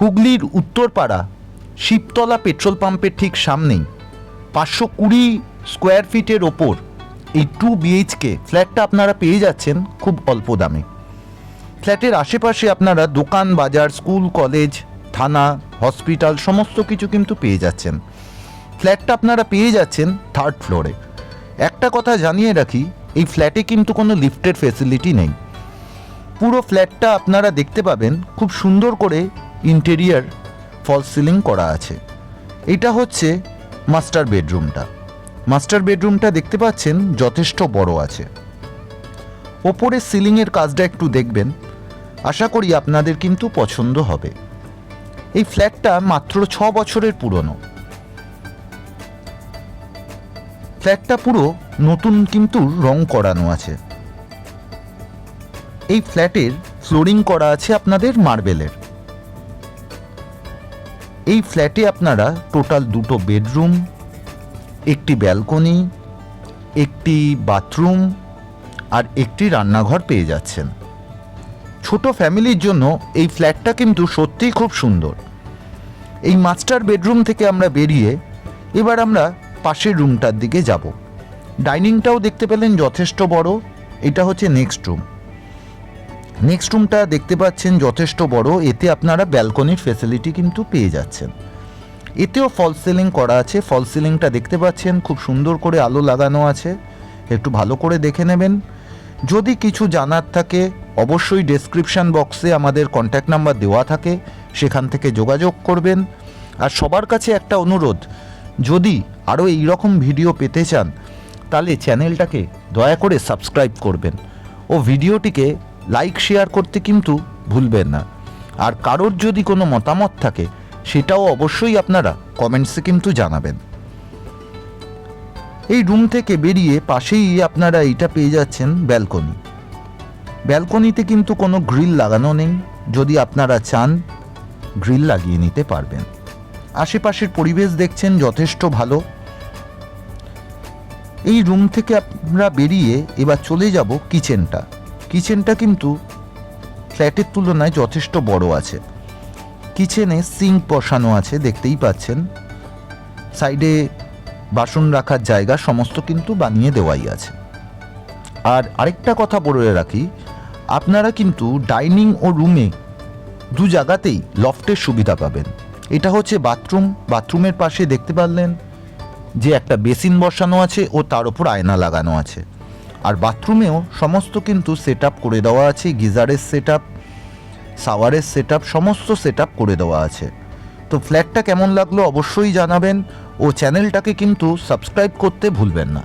হুগলির উত্তরপাড়া শিবতলা পেট্রোল পাম্পের ঠিক সামনেই, পাঁচশো কুড়ি স্কোয়ার ফিটের ওপর এই টু বিএইচকে ফ্ল্যাটটা আপনারা পেয়ে যাচ্ছেন খুব অল্প দামে। ফ্ল্যাটের আশেপাশে আপনারা দোকান, বাজার, স্কুল, কলেজ, থানা, হসপিটাল সমস্ত কিছু কিন্তু পেয়ে যাচ্ছেন। ফ্ল্যাটটা আপনারা পেয়ে যাচ্ছেন থার্ড ফ্লোরে। একটা কথা জানিয়ে রাখি, এই ফ্ল্যাটে কিন্তু কোনো লিফটের ফেসিলিটি নেই। পুরো ফ্ল্যাটটা আপনারা দেখতে পাবেন, খুব সুন্দর করে ইন্টেরিয়ার ফল সিলিং করা আছে। এটা হচ্ছে মাস্টার বেডরুমটা মাস্টার বেডরুমটা দেখতে পাচ্ছেন যথেষ্ট বড় আছে। ওপরে সিলিংয়ের কাজটা একটু দেখবেন। আশা করি আপনাদের কিন্তু পছন্দ হবে। এই ফ্ল্যাটটা মাত্র ছ বছরের পুরনো। ফ্ল্যাটটা পুরো নতুন কিন্তু রং করানো আছে। এই ফ্ল্যাটের ফ্লোরিং করা আছে আপনাদের মার্বেলের এই ফ্ল্যাটে আপনারা টোটাল দুটো বেডরুম একটি ব্যালকনি একটি বাথরুম আর একটি রান্নাঘর পেয়ে যাচ্ছেন। ছোট ফ্যামিলির জন্য এই ফ্ল্যাটটা কিন্তু সত্যিই খুব সুন্দর। এই মাস্টার বেডরুম থেকে আমরা বেরিয়ে এবার আমরা পাশের রুমটার দিকে যাব। ডাইনিংটাও দেখতে পেলেন যথেষ্ট বড়, এটা হচ্ছে নেক্সট রুম নেক্সট রুমটা দেখতে পাচ্ছেন যথেষ্ট বড়। এতে আপনারা ব্যালকনির ফেসিলিটি কিন্তু পেয়ে যাচ্ছেন। এতেও ফল সিলিং করা আছে। ফল সিলিংটা দেখতে পাচ্ছেন, খুব সুন্দর করে আলো লাগানো আছে। একটু ভালো করে দেখে নেবেন। যদি কিছু জানার থাকে, অবশ্যই ডেসক্রিপশন বক্সে আমাদের কন্ট্যাক্ট নাম্বার দেওয়া থাকে। সেখান থেকে যোগাযোগ করবেন। আর সবার কাছে একটা অনুরোধ, যদি আরও এই রকম ভিডিও পেতে চান, তাহলে চ্যানেলটাকে দয়া করে সাবস্ক্রাইব করবেন। ও ভিডিওটিকে লাইক, শেয়ার করতে কিন্তু ভুলবেন না। আর কারোর যদি কোনো মতামত থাকে, সেটাও অবশ্যই আপনারা কমেন্টসে কিন্তু জানাবেন। এই রুম থেকে বেরিয়ে পাশেই আপনারা এইটা পেয়ে যাচ্ছেন ব্যালকনি। ব্যালকনিতে কিন্তু কোনো গ্রিল লাগানো নেই। যদি আপনারা চান, গ্রিল লাগিয়ে নিতে পারবেন। আশেপাশের পরিবেশ দেখছেন যথেষ্ট ভালো। এই রুম থেকে আমরা বেরিয়ে এবার চলে যাব কিচেনটা। কিচেনটা কিন্তু ফ্ল্যাটের তুলনায় যথেষ্ট বড় আছে। কিচেনে সিঙ্ক বসানো আছে, দেখতেই পাচ্ছেন। সাইডে বাসন রাখার জায়গা, সমস্ত কিন্তু বানিয়ে দেওয়াই আছে। আর আরেকটা কথা বলে রাখি, আপনারা কিন্তু ডাইনিং ও রুমে দু জায়গাতেই লফটের সুবিধা পাবেন। এটা হচ্ছে বাথরুম, বাথরুমের পাশে দেখতে পারলেন যে একটা বেসিন বসানো আছে ও তার ওপর আয়না লাগানো আছে। আর বাথরুমেও সমস্ত কিন্তু সেট করে দেওয়া আছে, গিজারের সেট আপ সাওয়ারের সেট সমস্ত সেট করে দেওয়া আছে। তো ফ্ল্যাটটা কেমন লাগল অবশ্যই জানাবেন ও চ্যানেলটাকে কিন্তু সাবস্ক্রাইব করতে ভুলবেন না।